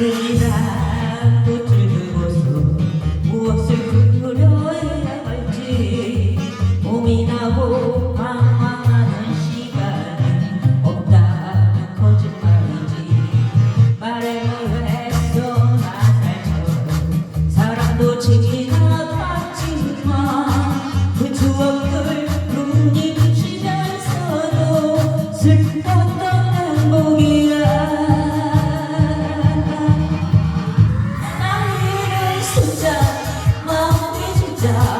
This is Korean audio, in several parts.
하늘이라 꽃을 들고서 무엇을 그려야 할지 고민하고 혼자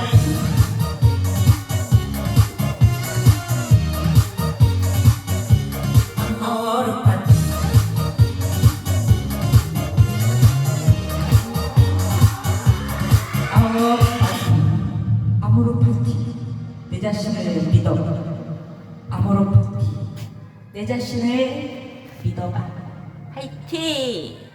자신을 믿어. 아모로 포티 내 자신을 믿어봐. 화이팅!